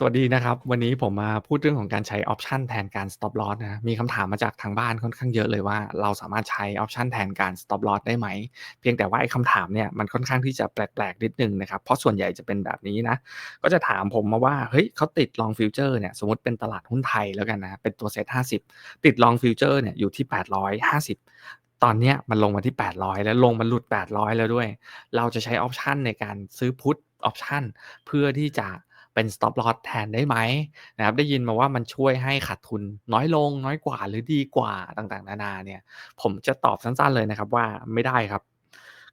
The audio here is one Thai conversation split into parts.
สวัสดีนะครับ วันนี้ผมมาพูดเรื่องของการใช้ออปชันแทนการ Stop Loss นะมีคำถามมาจากทางบ้านค่อนข้างเยอะเลยว่า เราสามารถใช้ออปชันแทนการ Stop Loss ได้ไหม เพียงแต่ว่าไอ้คำถามเนี่ยมันค่อนข้างที่จะแปลกๆนิดนึงนะครับ เพราะส่วนใหญ่จะเป็นแบบนี้นะ ก็จะถามผมมาว่าเฮ้ยเขาติด Long Future เนี่ยสมมติเป็นตลาดหุ้นไทยแล้วกันนะเป็นตัว Set 50ติด Long Future เนี่ยอยู่ที่850ตอนนี้มันลงมาที่ 800 แล้วลงมาหลุด 800 แล้วด้วย เราจะใช้ออปชันในการซื้อ Put ออปชันเพื่อที่จะ เป็น Stop Loss แทนได้ไหมนะครับได้ยินมาว่ามันช่วยให้ขาดทุนน้อยลงน้อยกว่าหรือดีกว่าต่างๆ นานาเนี่ยผมจะตอบสั้นๆเลยนะครับว่าไม่ได้ครับ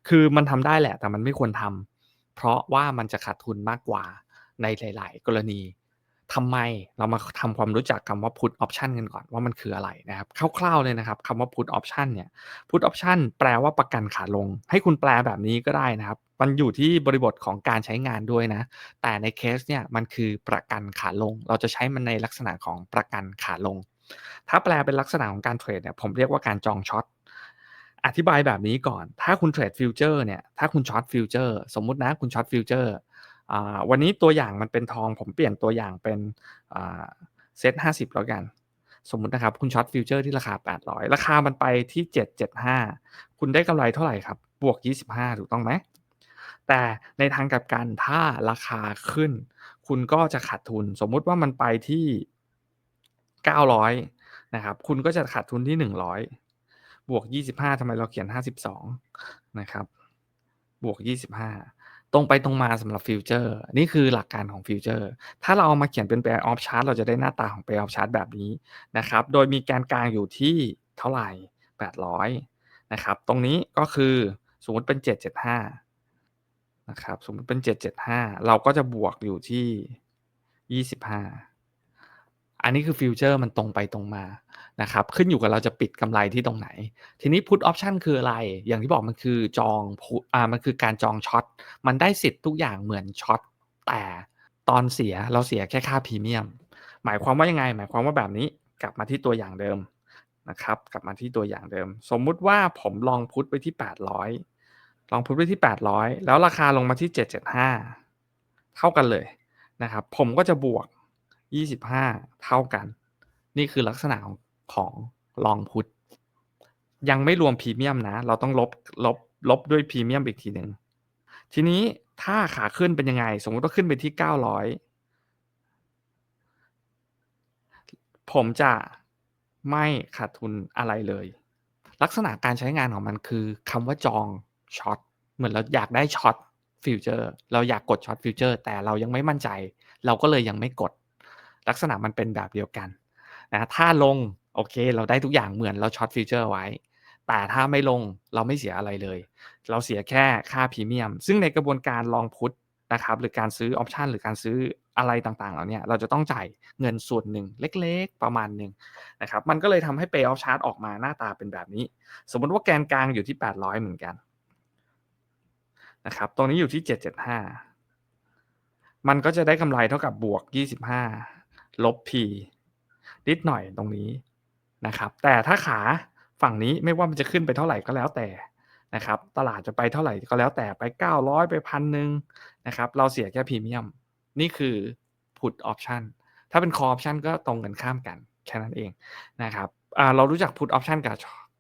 คือมันทำได้แหละแต่มันไม่ควรทำเพราะว่ามันจะขาดทุนมากกว่าในหลาย ๆ กรณี ทำไมเรามาทำความรู้จักคำว่า Put Option กันก่อนว่ามันคืออะไรนะครับคร่าวๆเลยนะครับคำว่า Put Option เนี่ย Put Option แปลว่าประกันขาลง ให้คุณแปลแบบนี้ก็ได้นะครับ มันอยู่ที่บริบทของการใช้งานด้วยนะ แต่ในเคสเนี่ยมันคือประกันขาลง เราจะใช้มันในลักษณะของประกันขาลง ถ้าแปลเป็นลักษณะของการเทรดเนี่ยผมเรียกว่าการจองช็อตอธิบายแบบนี้ก่อน ถ้าคุณเทรดฟิวเจอร์เนี่ย ถ้าคุณช็อตฟิวเจอร์ สมมุตินะคุณช็อตฟิวเจอร์ วันนี้ตัวอย่างมันเป็นทองผมเปลี่ยนตัวอย่างเป็นเซ็ต50แล้วกัน สมมุตินะครับ คุณช็อตฟิวเจอร์ที่ราคา 800 ราคามันไปที่ 775 คุณได้กำไรเท่าไหร่ครับ บวก 25 ถูกต้องไหม แต่ในทางกลับกันถ้าราคาขึ้น คุณก็จะขาดทุน สมมุติว่ามันไปที่ 900 นะครับ คุณก็จะขาดทุนที่ 100 บวก 25ทำไมเราเขียน 52 นะครับ บวก 25 ตรงไปตรงมาสำหรับฟิวเจอร์นี่คือหลักการของฟิวเจอร์ถ้าเราเอามาเขียนเป็นแปลออฟชาร์ตเราจะได้หน้าตาของแปลออฟชาร์ตแบบนี้นะครับ โดยมีแกนกลางอยู่ที่เท่าไหร่ 800 นะครับ ตรงนี้ก็คือสมมติเป็น 775 นะครับ สมมติเป็น 775 เราก็จะบวกอยู่ที่ 25 อันนี้คือฟิวเจอร์มันตรงไปตรงมานะครับขึ้นอยู่กับเราจะปิดกำไรที่ตรงไหน ทีนี้ Put Option คืออะไร อย่างที่บอกมันคือจองอ่ามันคือการจองช็อตมันได้สิทธิ์ทุกอย่างเหมือนช็อตแต่ตอนเสียเราเสียแค่ค่าพรีเมียม หมายความว่ายังไง หมายความว่าแบบนี้กลับมาที่ตัวอย่างเดิมนะครับกลับมาที่ตัวอย่างเดิม สมมุติว่าผมลอง Put ไปที่ 800 ลอง Put ไว้ที่ 800 แล้วราคาลงมาที่ 775 เท่ากันเลยนะครับผมก็จะบวก 25เท่ากัน นี่คือลักษณะของของ Long Put ยังไม่รวมพรีเมียมนะ เราต้องลบลบลบด้วยพรีเมียมอีกทีหนึ่งทีนี้ถ้าขาขึ้นเป็นยังไง สมมติว่าขึ้นไปที่900ผมจะไม่ขาดทุนอะไรเลย ลักษณะการใช้งานของมันคือคำว่าจองช็อตเหมือนเราอยากได้ช็อตฟิวเจอร์เราอยากกดช็อตฟิวเจอร์แต่เรายังไม่มั่นใจ เราก็เลยยังไม่กด ลักษณะมันเป็นแบบเดียวกันนะถ้าลงโอเค เราได้ทุกอย่างเหมือนเราช็อตฟิวเจอร์ไว้ แต่ถ้าไม่ลงเราไม่เสียอะไรเลย เราเสียแค่ค่าพรีเมียม ซึ่งในกระบวนการ Long Put นะครับหรือการซื้อออปชันหรือการซื้ออะไรต่างๆเหล่าเนี้ยเราจะต้องจ่ายเงินส่วนหนึ่งเล็กๆประมาณหนึ่งนะครับมันก็เลยทำให้ Pair of Chart ออกมาหน้าตาเป็นแบบนี้ สมมติว่าแกนกลางอยู่ที่ 800 เหมือนกันนะครับตรงนี้อยู่ที่ 775 มันก็จะได้กำไรเท่ากับบวก 25 ลบ P นิดหน่อยตรงนี้นะครับ แต่ถ้าขาฝั่งนี้ไม่ว่ามันจะขึ้นไปเท่าไหร่ก็แล้วแต่นะครับ ตลาดจะไปเท่าไหร่ก็แล้วแต่ไป 900 ไป1,000นะครับ เราเสียแค่พรีเมียม นี่คือ Put Option ถ้าเป็น Call Option ก็ตรงกันข้ามกัน แค่นั้นเองนะครับเรารู้จัก Put Option กับ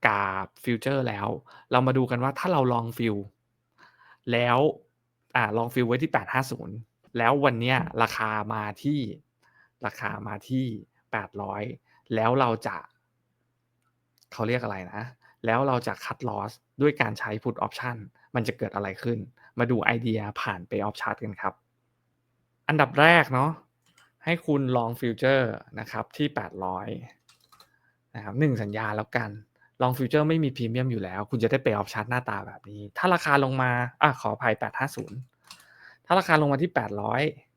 กับฟิวเจอร์แล้ว เรามาดูกันว่าถ้าเรา Long Fill แล้วอ่า Long Fill ไว้ที่ 850 แล้ววันนี้ราคามาที่ ราคามาที่ 800 แล้วเราจะ เขาเรียกอะไรนะ แล้วเราจะ Cut Loss ด้วยการใช้ Put Option มันจะเกิดอะไรขึ้น มาดูไอเดียผ่าน Pair of Chart กันครับ อันดับแรกเนาะให้คุณลองฟิวเจอร์นะครับที่ 800นะครับ1สัญญาแล้วกัน Long Future ไม่มีพรีเมียมอยู่แล้ว คุณจะได้ Pair of Chart หน้าตาแบบนี้ ถ้าราคาลงมาอ่าขออภัย850 ถ้าราคาลงมาที่ 800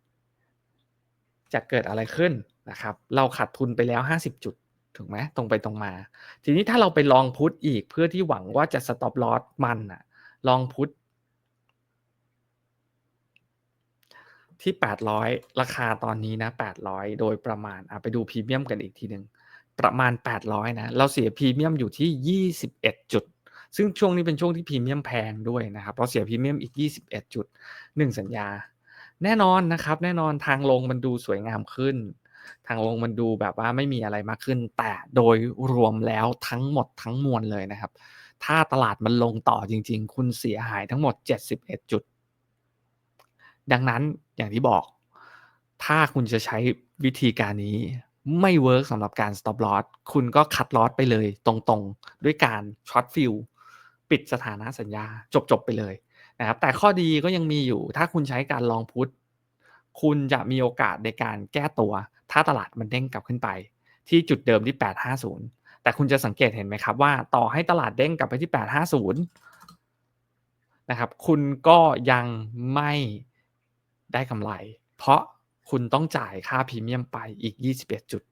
จะเกิดอะไรขึ้นนะครับ เราขาดทุนไปแล้ว 50 จุดถูกไหมตรงไปตรงมา ทีนี้ถ้าเราไปลอง Put อีกเพื่อที่หวังว่าจะ Stop Loss มันน่ะลอง Put ที่ 800 ราคาตอนนี้นะ 800 โดยประมาณอ่าไปดูพรีเมียมกันอีกทีหนึ่งประมาณ 800 นะ เราเสียพรีเมียมอยู่ที่ 21 จุด ซึ่งช่วงนี้เป็นช่วงที่พรีเมียมแพงด้วยนะครับ เราเสียพรีเมียมอีก 21 จุด 1 สัญญา แน่นอนนะครับ แน่นอนทางลงมันดูสวยงามขึ้น ทางลงมันดูแบบว่าไม่มีอะไรมากขึ้น แต่โดยรวมแล้วทั้งหมดทั้งมวลเลยนะครับ ถ้าตลาดมันลงต่อจริง ๆ คุณเสียหายทั้งหมด 71 จุด ดังนั้นอย่างที่บอก ถ้าคุณจะใช้วิธีการนี้ไม่เวิร์กสำหรับการ stop loss คุณก็คัดลอสไปเลยตรงๆ ด้วยการช็อตฟิลปิดสถานะสัญญาจบๆไปเลย นะครับแต่ข้อดีก็ยังมีอยู่ ถ้าคุณใช้การลองพุทคุณจะมีโอกาสในการแก้ตัว ถ้าตลาดมันเด้งกลับขึ้นไป ที่จุดเดิมที่ 850 แต่คุณจะสังเกตเห็นไหมครับว่าต่อให้ตลาดเด้งกลับไปที่ 850 นะครับ คุณก็ยังไม่ได้กำไร เพราะคุณต้องจ่ายค่าพรีเมียมไปอีก 21 จุด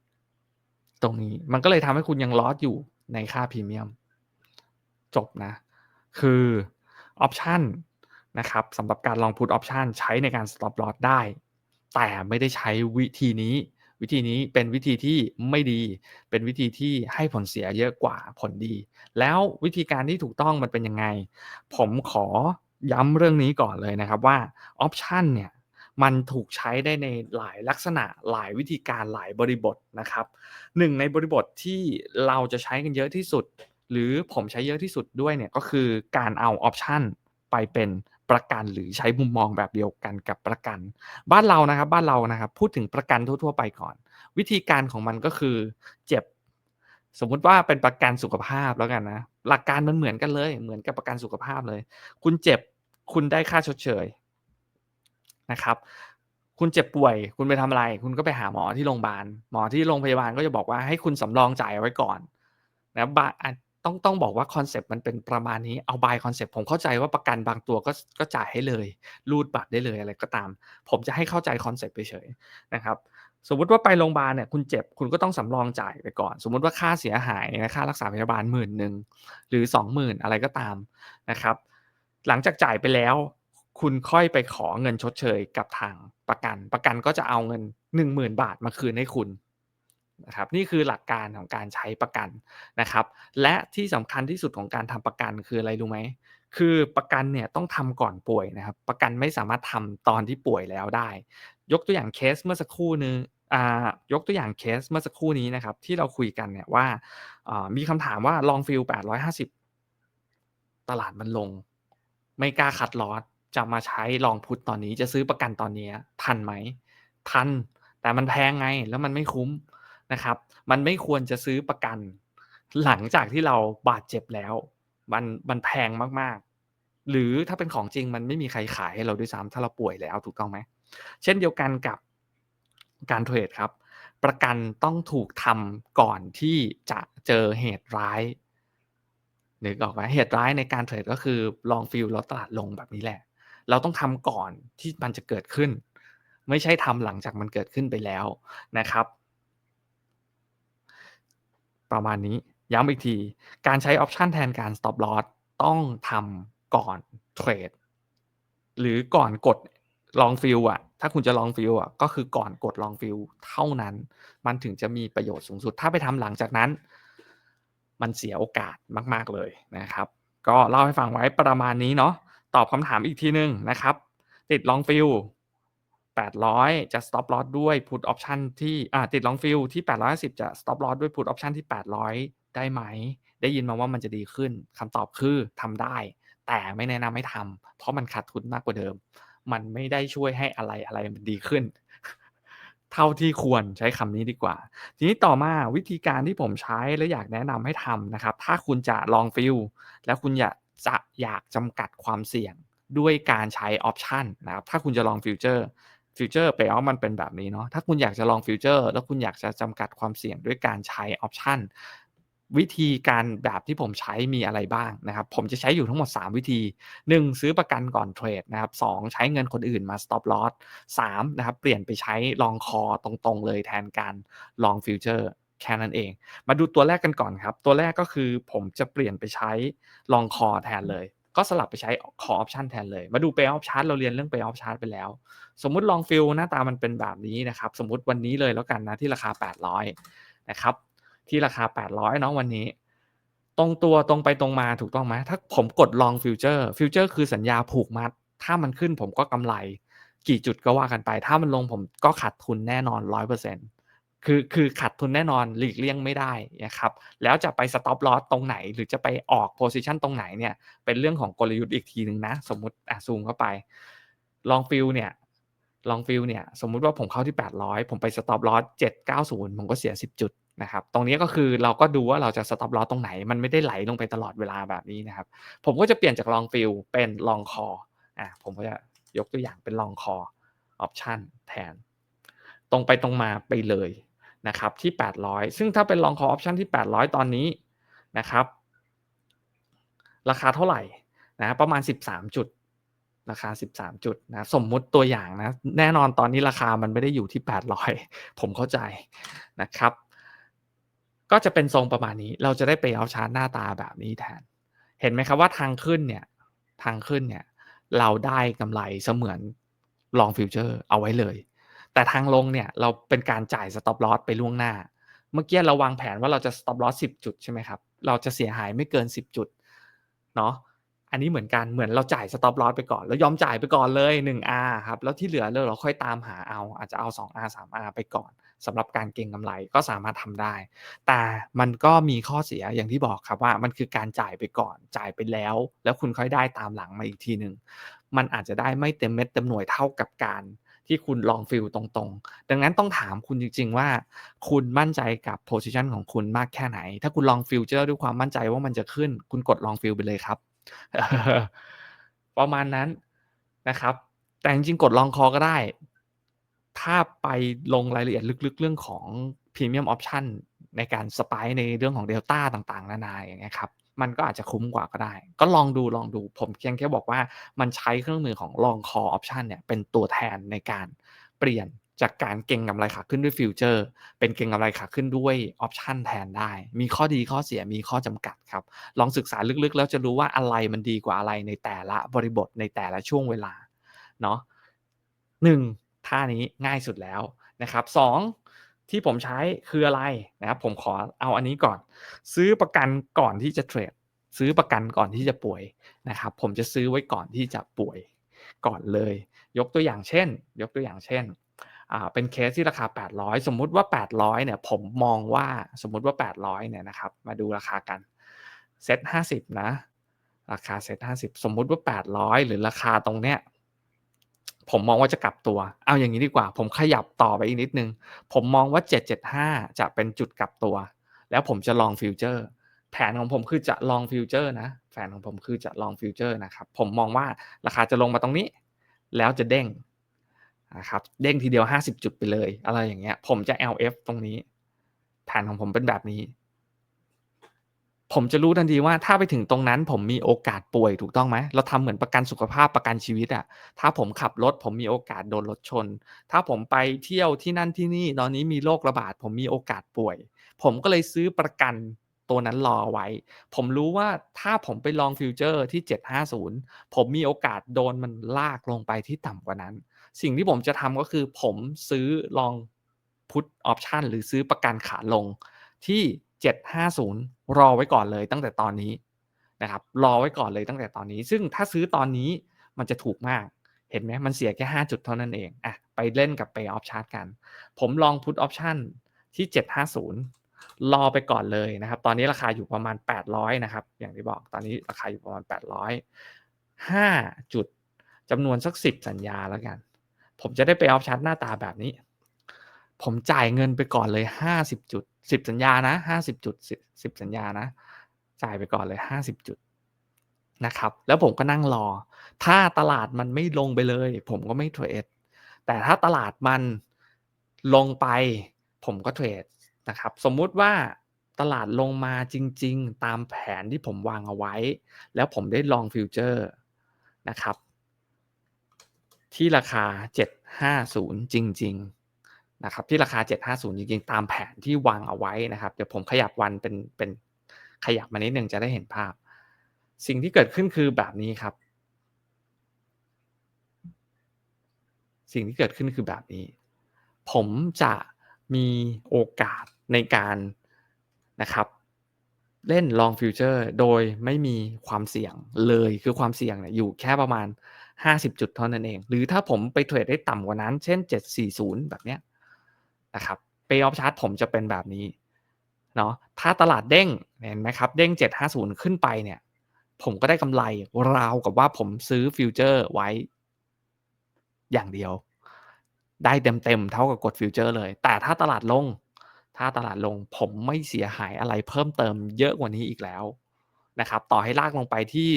ตรงนี้มันก็เลยทำให้คุณยังลอสอยู่ในค่าพรีเมียม จบนะ คือออปชัน นะครับสำหรับการลองพุทออปชันใช้ในการ stop loss ได้ แต่ไม่ได้ใช้วิธีนี้ วิธีนี้เป็นวิธีที่ไม่ดี เป็นวิธีที่ให้ผลเสียเยอะกว่าผลดี แล้ววิธีการที่ถูกต้องมันเป็นยังไง ผมขอย้ำเรื่องนี้ก่อนเลยนะครับว่าออปชันเนี่ยมันถูกใช้ได้ในหลายลักษณะหลายวิธีการหลายบริบทนะครับหนึ่งในบริบทที่เราจะใช้กันเยอะที่สุด หรือผมใช้เยอะที่สุดด้วยเนี่ยก็คือการเอาออปชันไปเป็น ประกันหรือใช้มุมมองแบบเดียวกันกับประกัน บ้านเรานะครับบ้านเรานะครับพูดถึงประกันทั่ว ๆ ไปก่อน วิธีการของมันก็คือเจ็บ สมมุติว่าเป็นประกันสุขภาพแล้วกันนะหลักการมันเหมือนกันเลย เหมือนกับประกันสุขภาพเลย คุณเจ็บคุณได้ค่าชดเชยนะครับคุณเจ็บป่วย คุณไปทำอะไร คุณก็ไปหาหมอที่โรงพยาบาล หมอที่โรงพยาบาลก็จะบอกว่าให้คุณสำรองจ่ายไว้ก่อนนะบา ต้องต้องบอกว่าคอนเซปต์มันเป็นประมาณนี้เอาบายคอนเซปต์ผมเข้าใจว่าประกันบางตัวก็ก็จ่ายให้เลยรูดบัตรได้เลยอะไรก็ตาม ผมจะให้เข้าใจคอนเซปต์ไปเฉยนะครับสมมติว่าไปโรงพยาบาลเนี่ยคุณเจ็บคุณก็ต้องสำรองจ่ายไปก่อน สมมติว่าค่าเสียหายนะค่ารักษาพยาบาลหมื่นหนึ่งหรือสองหมื่นอะไรก็ตามนะครับหลังจากจ่ายไปแล้ว คุณค่อยไปขอเงินชดเชยกับทางประกัน ประกันก็จะเอาเงิน 1 0,000 บาทมาคืนให้คุณ นะครับนี่คือหลักการของการใช้ประกันนะครับ และที่สำคัญที่สุดของการทำประกันคืออะไรรู้ไหมคือประกันเนี่ยต้องทำก่อนป่วยนะครับ ประกันไม่สามารถทำตอนที่ป่วยแล้วได้ ยกตัวอย่างเคสเมื่อสักครู่นึงอ่ายกตัวอย่างเคสเมื่อสักครู่นี้นะครับ ที่เราคุยกันเนี่ยว่ามีคำถามว่าลองฟิล850 ตลาดมันลง ไม่กล้าคัดลอสจะมาใช้ลองพุทตอนนี้จะซื้อประกันตอนนี้ทันไหมทัน แต่มันแพงไงแล้วมันไม่คุ้ม นะครับ มันไม่ควรจะซื้อประกัน หลังจากที่เราบาดเจ็บแล้ว มันมันแพงมากๆ หรือถ้าเป็นของจริงมันไม่มีใครขายให้เราด้วยซ้ำถ้าเราป่วยแล้วถูกต้องไหมเช่นเดียวกันกับการเทรดครับ ประกันต้องถูกทำก่อนที่จะเจอเหตุร้ายนึกออกไหมเหตุร้ายในการเทรดก็คือลองฟิลล้วตลาดลงแบบนี้แหละ เราต้องทำก่อนที่มันจะเกิดขึ้น ไม่ใช่ทำหลังจากมันเกิดขึ้นไปแล้วนะครับ ประมาณนี้ย้ำอีกที การใช้ออปชันแทนการ stop loss ต้องทำก่อนเทรดหรือก่อนกดลองฟิลอะถ้าคุณจะลองฟิลอะก็คือก่อนกดลองฟิลเท่านั้น มันถึงจะมีประโยชน์สูงสุด ถ้าไปทำหลังจากนั้น มันเสียโอกาสมาก ๆ เลยนะครับ ก็เล่าให้ฟังไว้ประมาณนี้เนาะตอบคำถามอีกทีนึงนะครับ ติดลองฟิล 800 จะ stop loss ด้วย put option ที่อ่าติด long fill ที่ 850 จะ stop loss ด้วย put option ที่ 800 ได้ไหม ได้ยินมาว่ามันจะดีขึ้นคำตอบคือทำได้ แต่ไม่แนะนำให้ทำเพราะมันขาดทุนมากกว่าเดิม มันไม่ได้ช่วยให้อะไรอะไรมันดีขึ้น เท่าที่ควรใช้คำนี้ดีกว่า ทีนี้ต่อมาวิธีการที่ผมใช้และอยากแนะนำให้ทำนะครับ ถ้าคุณจะลองฟิลแล้วคุณอยากจะอยากจำกัดความเสี่ยงด้วยการใช้ออปชันนะครับ ถ้าคุณจะลองฟิวเจอร์ ฟิวเจอร์เปย์ออฟมันเป็นแบบนี้เนาะถ้าคุณอยากจะลองฟิวเจอร์แล้วคุณอยากจะจำกัดความเสี่ยงด้วยการใช้ออปชันวิธีการแบบที่ผมใช้มีอะไรบ้างนะครับ ผมจะใช้อยู่ทั้งหมด 3 วิธี 1. ซื้อประกันก่อนเทรดนะครับ 2. ใช้เงินคนอื่นมา stop loss 3. นะครับ เปลี่ยนไปใช้ลองคอตรงๆเลยแทนการลองฟิวเจอร์แค่นั้นเอง มาดูตัวแรกกันก่อนครับ ตัวแรกก็คือผมจะเปลี่ยนไปใช้ลองคอแทนเลย ก็สลับไปใช้คอออปชันแทนเลย มาดูเปย์ออฟชาร์ตเราเรียนเรื่องเปย์ออฟชาร์ตไปแล้ว สมมุติลองฟิลหน้าตามันเป็นแบบนี้นะครับ สมมุติวันนี้เลยแล้วกันนะที่ราคา 800 นะครับ ที่ราคา 800เนาะวันนี้ ตรงตัวตรงไปตรงมาถูกต้องไหมถ้าผมกดลองฟิวเจอร์ฟิวเจอร์คือสัญญาผูกมัด ถ้ามันขึ้นผมก็กำไร กี่จุดก็ว่ากันไป ถ้ามันลงผมก็ขาดทุนแน่นอน 100% คือคือขาดทุนแน่นอนหลีกเลี่ยงไม่ได้นะครับแล้วจะไป stop loss ตรงไหน หรือจะไปออก position ตรงไหนเนี่ยเป็นเรื่องของกลยุทธ์อีกทีหนึ่งนะ สมมติอะซูมเข้าไปลองฟิลเนี่ยลองฟิลเนี่ยสมมุติว่าผมเข้าที่ 800 ผมไป stop loss 790 ผมก็เสีย 10 จุดนะครับตรงนี้ก็คือเราก็ดูว่าเราจะ stop loss ตรงไหน มันไม่ได้ไหลลงไปตลอดเวลาแบบนี้นะครับผมก็จะเปลี่ยนจากลองฟิลเป็นลองคออะผมก็จะยกตัวอย่างเป็นลองคอออปชันแทน ตรงไปตรงมาไปเลย นะครับที่ 800 ซึ่งถ้าเป็นลองคอออปชันที่ 800 ตอนนี้นะครับ ราคาเท่าไหร่นะประมาณ 13 จุด ราคา 13 จุดนะสมมุติตัวอย่างนะ แน่นอนตอนนี้ราคามันไม่ได้อยู่ที่ 800 ผมเข้าใจนะครับ ก็จะเป็นทรงประมาณนี้ เราจะได้ไปเอาชาร์ตหน้าตาแบบนี้แทน เห็นไหมครับว่าทางขึ้นเนี่ยทางขึ้นเนี่ยเราได้กำไรเสมือนลองฟิวเจอร์เอาไว้เลย แต่ทางลงเนี่ยเราเป็นการจ่ายสต็อปลอสไปล่วงหน้า เมื่อกี้เราวางแผนว่าเราจะสต็อปลอส10จุดใช่ไหมครับ เราจะเสียหายไม่เกิน10จุดเนาะอันนี้เหมือนกันเหมือนเราจ่ายสต็อปลอสไปก่อน แล้วยอมจ่ายไปก่อนเลย 1R ครับแล้วที่เหลือเราค่อยตามหาเอา อาจจะเอา 2R 3R ไปก่อนสำหรับการเก็งกำไรก็สามารถทำได้ แต่มันก็มีข้อเสียอย่างที่บอกครับว่ามันคือการจ่ายไปก่อนจ่ายไปแล้ว แล้วคุณค่อยได้ตามหลังมาอีกทีหนึ่งมันอาจจะได้ไม่เต็มเม็ดเต็มหน่วยเท่ากับการ ที่คุณลองฟิลตรงๆ ดังนั้นต้องถามคุณจริง ๆ ว่า คุณมั่นใจกับโพซิชันของคุณมากแค่ไหน ถ้าคุณลองฟิลเจอร์ด้วยความมั่นใจว่ามันจะขึ้น คุณกดลองฟิลไปเลยครับ ประมาณนั้นนะครับ แต่จริงๆ กดลองคอก็ได้ ถ้าไปลงรายละเอียดลึกๆ เรื่องของพรีเมียมออปชันในการสปายในเรื่องของเดลต้าต่างๆ นานาอย่างเงี้ยครับ มันก็อาจจะคุ้มกว่าก็ได้ ก็ลองดูลองดูผมเพียงแค่บอกว่ามันใช้เครื่องมือของลองคอออปชันเนี่ยเป็นตัวแทนในการเปลี่ยนจากการเก็งกำไรขาขึ้นด้วยฟิวเจอร์เป็นเก็งกำไรขาขึ้นด้วยออปชันแทนได้ มีข้อดีข้อเสียมีข้อจำกัดครับ ลองศึกษาลึกๆ แล้วจะรู้ว่าอะไรมันดีกว่าอะไรในแต่ละบริบทในแต่ละช่วงเวลาเนาะหนึ่งท่านี้ง่ายสุดแล้วนะครับสอง ที่ผมใช้คืออะไรนะครับผมขอเอาอันนี้ก่อน ซื้อประกันก่อนที่จะเทรดซื้อประกันก่อนที่จะป่วยนะครับ ผมจะซื้อไว้ก่อนที่จะป่วยก่อนเลย ยกตัวอย่างเช่น ยกตัวอย่างเช่นอ่าเป็นเคสที่ราคา 800 สมมุติว่า 800เนี่ยผมมองว่าสมมุติว่า 800เนี่ยนะครับ มาดูราคากันเซ็ต50 นะ ราคาเซ็ต50 สมมุติว่า 800 หรือราคาตรงเนี้ย ผมมองว่าจะกลับตัว เอาอย่างนี้ดีกว่า ผมขยับต่อไปอีกนิดนึง ผมมองว่า 775 จะเป็นจุดกลับตัว แล้วผมจะลองฟิวเจอร์ แผนของผมคือจะลองฟิวเจอร์นะ แผนของผมคือจะลองฟิวเจอร์นะครับ ผมมองว่าราคาจะลงมาตรงนี้ แล้วจะเด้งนะครับ เด้งทีเดียว 50 จุดไปเลย อะไรอย่างเงี้ย ผมจะ LF ตรงนี้ แผนของผมเป็นแบบนี้ ผมจะรู้ทันทีว่าถ้าไปถึงตรงนั้น ผมมีโอกาสป่วยถูกต้องไหมเราทำเหมือนประกันสุขภาพประกันชีวิตอะถ้าผมขับรถ ผมมีโอกาสโดนรถชน ถ้าผมไปเที่ยวที่นั่นที่นี่ ตอนนี้มีโรคระบาด ผมมีโอกาสป่วย ผมก็เลยซื้อประกันตัวนั้นรอไว้ ผมรู้ว่าถ้าผมไปลองฟิวเจอร์ที่ 750 ผมมีโอกาสโดนมันลากลงไปที่ต่ำกว่านั้น สิ่งที่ผมจะทำก็คือผมซื้อลองพุทออปชันหรือซื้อประกันขาลงที่ 750 รอไว้ก่อนเลยตั้งแต่ตอนนี้นะครับรอไว้ก่อนเลยตั้งแต่ตอนนี้ ซึ่งถ้าซื้อตอนนี้มันจะถูกมากเห็นไหมมันเสียแค่ 5 จุดเท่านั้นเองอะไปเล่นกับไปออปชันกัน ผมลองพุทออปชันที่ 750 รอไปก่อนเลยนะครับ ตอนนี้ราคาอยู่ประมาณ 800 นะครับ อย่างที่บอกตอนนี้ราคาอยู่ประมาณ 800 5 จุดจำนวนสัก 10 สัญญาแล้วกัน ผมจะได้ไปออปชันหน้าตาแบบนี้ ผมจ่ายเงินไปก่อนเลย50จุด10สัญญานะ50จุด10 10สัญญานะ จ่ายไปก่อนเลย50จุดนะครับ แล้วผมก็นั่งรอ ถ้าตลาดมันไม่ลงไปเลย ผมก็ไม่เทรดแต่ถ้าตลาดมันลงไปผมก็เทรดนะครับ สมมุติว่าตลาดลงมาจริง ๆ ตามแผนที่ผมวางเอาไว้ แล้วผมได้ลองฟิวเจอร์นะครับ ที่ราคา 750 จริง ๆ นะครับที่ราคา 750 จริงๆ ตามแผนที่วางเอาไว้นะครับ เดี๋ยวผมขยับวันเป็นเป็นขยับมานิดนึงจะได้เห็นภาพ สิ่งที่เกิดขึ้นคือแบบนี้ครับ สิ่งที่เกิดขึ้นคือแบบนี้ ผมจะมีโอกาสในการนะครับเล่นลองฟิวเจอร์โดยไม่มีความเสี่ยงเลยคือความเสี่ยงเนี่ยอยู่แค่ประมาณ 50 จุดเท่านั้นเอง หรือถ้าผมไปเทรดได้ต่ำกว่านั้น เช่น 740 แบบเนี้ย นะครับ Pay Off Chart ผมจะเป็นแบบนี้เนาะถ้าตลาดเด้งเห็นไหมครับ เด้ง 750 ขึ้นไปเนี่ย ผมก็ได้กำไรราวกับว่าผมซื้อฟิวเจอร์ไว้ อย่างเดียว ได้เต็มๆเท่ากับกดฟิวเจอร์เลย แต่ถ้าตลาดลง ถ้าตลาดลงผมไม่เสียหายอะไรเพิ่มเติมเยอะกว่านี้อีกแล้วนะครับ ต่อให้ลากลงไปที่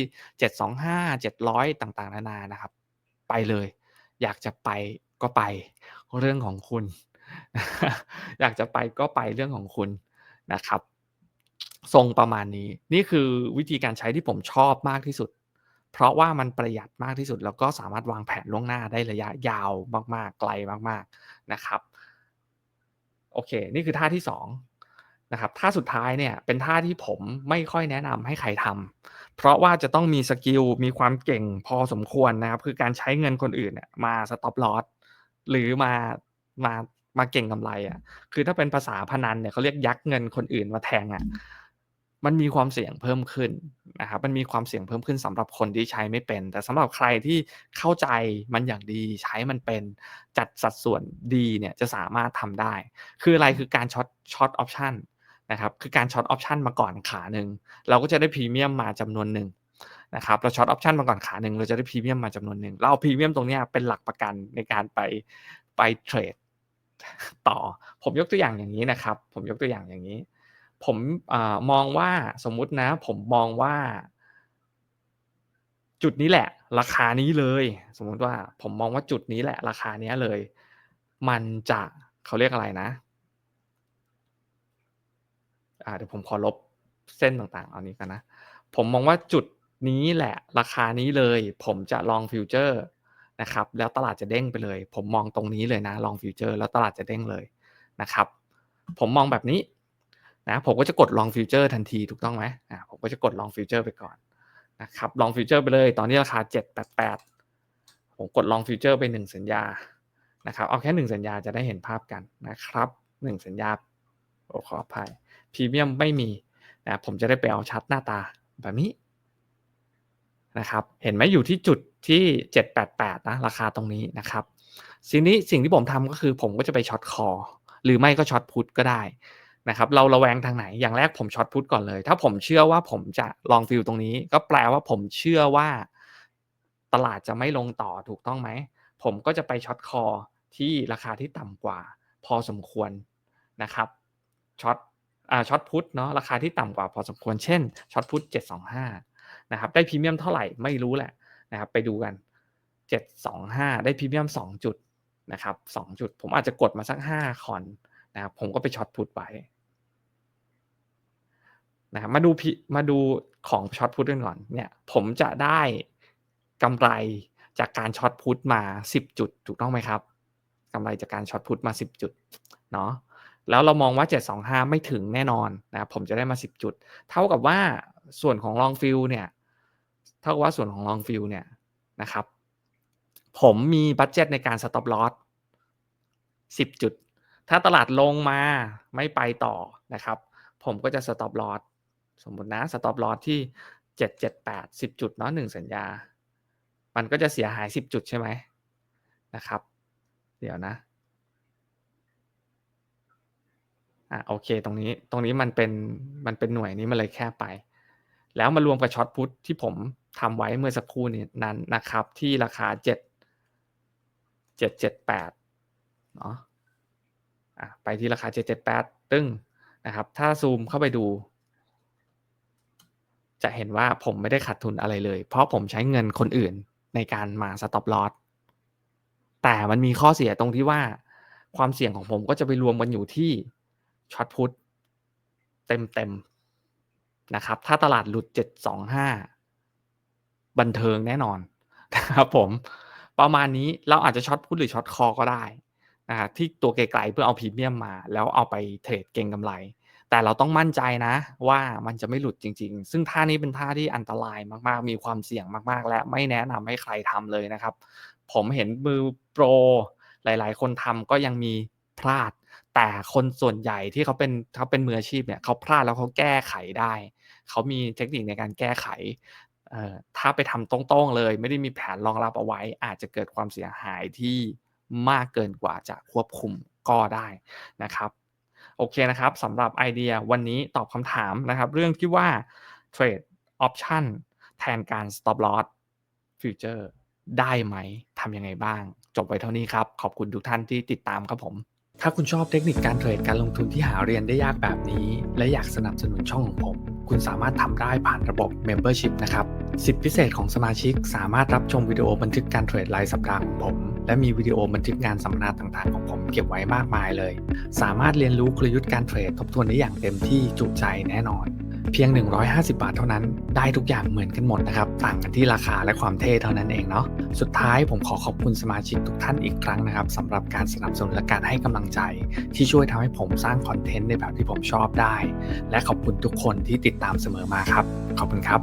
725 700 ต่างๆ นานานะครับ ไปเลย อยากจะไปก็ไป เรื่องของคุณ อยากจะไปก็ไปเรื่องของคุณนะครับ ทรงประมาณนี้ นี่คือวิธีการใช้ที่ผมชอบมากที่สุด เพราะว่ามันประหยัดมากที่สุด แล้วก็สามารถวางแผนล่วงหน้าได้ระยะยาวมากๆ ไกลมาก ๆนะครับโอเค นี่คือท่าที่2นะครับท่าสุดท้ายเนี่ยเป็นท่าที่ผมไม่ค่อยแนะนำให้ใครทำเพราะว่าจะต้องมีสกิลมีความเก่งพอสมควรนะครับ คือการใช้เงินคนอื่นเนี่ยมาสต็อปลอสหรือมามา มาเก่งกำไรอะ คือถ้าเป็นภาษาพนันเนี่ยเขาเรียกยักเงินคนอื่นมาแทงอะ มันมีความเสี่ยงเพิ่มขึ้นนะครับ มันมีความเสี่ยงเพิ่มขึ้นสำหรับคนที่ใช้ไม่เป็น แต่สำหรับใครที่เข้าใจมันอย่างดีใช้มันเป็นจัดสัดส่วนดีเนี่ยจะสามารถทำได้ คืออะไรคือการช็อตช็อตออปชันนะครับ คือการช็อตออปชันมาก่อนขาหนึ่งเราก็จะได้พรีเมียมมาจำนวนหนึ่งนะครับเราช็อตออปชันมาก่อนขาหนึ่งเราจะได้พรีเมียมมาจำนวนหนึ่งเราเอาพรีเมียมตรงนี้เป็นหลักประกันในการไปไปเทรด ต่อ ผมยกตัวอย่างอย่างนี้นะครับ ผมยกตัวอย่างอย่างนี้ ผมอมองว่าสมมุตินะ ผมมองว่า จุดนี้แหละ ราคานี้เลย สมมุติว่า ผมมองว่าจุดนี้แหละ ราคานี้เลย มันจะเขาเรียกอะไรนะ่าเดี๋ยวผมขอลบเส้นต่างๆ เอานี้กันนะ ผมมองว่าจุดนี้แหละ ราคานี้เลย ผมจะลองฟิวเจอร์ นะครับแล้วตลาดจะเด้งไปเลย ผมมองตรงนี้เลยนะลองฟิวเจอร์แล้วตลาดจะเด้งเลยนะครับ ผมมองแบบนี้นะผมก็จะกดลองฟิวเจอร์ทันทีถูกต้องไหมอ่าผมก็จะกดลองฟิวเจอร์ไปก่อนนะครับลองฟิวเจอร์ไปเลย ตอนนี้ราคา 788 ผมกดลองฟิวเจอร์ไป 1 สัญญานะครับเอาแค่ 1 สัญญาจะได้เห็นภาพกันนะครับ 1 สัญญาโอ้ขออภัยพรีเมียมไม่มีนะผมจะได้ไปเอาชัดหน้าตาแบบนี้นะครับ เห็นไหมอยู่ที่จุด ที่ 788 นะ ราคาตรงนี้นะครับสิ่งนี้สิ่งที่ผมทำก็คือผมก็จะไปช็อตคอหรือไม่ก็ช็อตพุทก็ได้นะครับเราระแวงทางไหนอย่างแรกผมช็อตพุทก่อนเลย ถ้าผมเชื่อว่าผมจะลองฟิลตรงนี้ ก็แปลว่าผมเชื่อว่าตลาดจะไม่ลงต่อถูกต้องไหม ผมก็จะไปช็อตคอที่ราคาที่ต่ำกว่า พอสมควรนะครับช็อตอ่าช็อตพุทเนาะราคาที่ต่ำกว่าพอสมควรเช่นช็อตพุท725นะครับได้พรีเมียมเท่าไหร่ไม่รู้แหละ นะครับไปดูกัน 725 ได้พรีเมียม 2 จุดนะครับ2จุด ผมอาจจะกดมาสัก 5 คอนนะครับผมก็ไปช็อตพุทไว้นะครับมาดูมาดูของช็อตพุทกันก่อนเนี่ยผมจะได้กำไรจากการช็อตพุทมา 10 จุด ถูกต้องไหมครับกำไรจากการช็อตพุทมา 10 จุดเนาะแล้วเรามองว่า 725 ไม่ถึงแน่นอนนะผมจะได้มา 10 จุด เท่ากับว่าส่วนของลองฟิลเนี่ย เท่ากับว่าส่วนของลองฟิลเนี่ยนะครับ ผมมีบัตเจ็ตในการสต็อปลอส10 จุด ถ้าตลาดลงมาไม่ไปต่อนะครับ ผมก็จะสต็อปลอสสมมตินะสต็อปลอสที่ 778 10 จุดเนาะ1สัญญา มันก็จะเสียหาย 10 จุดใช่ไหมนะครับ เดี๋ยวนะอะโอเคตรงนี้ตรงนี้มันเป็นมันเป็นหน่วยนี้มันเลยแค่ไป แล้วมารวมกับช็อตพุทที่ผมทำไว้เมื่อสักครู่นี้นั้นนะครับ ที่ราคาเจ็ดเจ็ดเจ็ดแปดเนาะอะไปที่ราคาเจ็ดเจ็ดแปดตึ้งนะครับ ถ้าซูมเข้าไปดู จะเห็นว่าผมไม่ได้ขาดทุนอะไรเลย เพราะผมใช้เงินคนอื่นในการมาสต็อปลอสแต่มันมีข้อเสียตรงที่ว่า ความเสี่ยงของผมก็จะไปรวมกันอยู่ที่ช็อตพุทเต็มเต็ม นะครับ ถ้าตลาดหลุด 725 บันเทิงแน่นอนนะครับผมประมาณนี้เราอาจจะช็อตพุทหรือช็อตคอก็ได้นะครับที่ตัวไกลๆเพื่อเอาพรีเมียมมา แล้วเอาไปเทรดเก่งกำไร แต่เราต้องมั่นใจนะว่ามันจะไม่หลุดจริง ๆ ซึ่งท่านี้เป็นท่าที่อันตรายมากๆ มีความเสี่ยงมากๆ และไม่แนะนำให้ใครทำเลยนะครับ ผมเห็นมือโปรหลาย ๆ คนทำก็ยังมีพลาดแต่คนส่วนใหญ่ที่เขาเป็นเขาเป็นมืออาชีพเนี่ยเขาพลาดแล้วเขาแก้ไขได้ เขามีเทคนิคในการแก้ไขถ้าไปทำตรงๆเลย ไม่ได้มีแผนรองรับเอาไว้ อาจจะเกิดความเสียหายที่มากเกินกว่าจะควบคุมก็ได้นะครับโอเคนะครับสำหรับไอเดียวันนี้ตอบคำถามนะครับ เรื่องที่ว่าเทรดออปชันแทนการ stop loss ฟิวเจอร์ได้ไหมทำยังไงบ้าง จบไว้เท่านี้ครับ ขอบคุณทุกท่านที่ติดตามครับผม ถ้าคุณชอบเทคนิคการเทรดการลงทุนที่หาเรียนได้ยากแบบนี้ และอยากสนับสนุนช่องของผม คุณสามารถทำได้ผ่านระบบ Membership นะครับ สิทธิพิเศษของสมาชิกสามารถรับชมวิดีโอบันทึกการเทรดรายสัปดาห์ของผม และมีวิดีโอบันทึกงานสัมมนาต่างๆ ของผมเก็บไว้มากมายเลย สามารถเรียนรู้กลยุทธ์การเทรดทบทวนได้อย่างเต็มที่จุใจแน่นอน เพียง 150 บาทเท่านั้น ได้ทุกอย่างเหมือนกันหมดนะครับ ต่างกันที่ราคาและความเท่เท่านั้นเองเนาะ สุดท้ายผมขอขอบคุณสมาชิกทุกท่านอีกครั้งนะครับสำหรับการสนับสนุนและการให้กำลังใจ ที่ช่วยทำให้ผมสร้างคอนเทนต์ในแบบที่ผมชอบได้ และขอบคุณทุกคนที่ติดตามเสมอมาครับ ขอบคุณครับ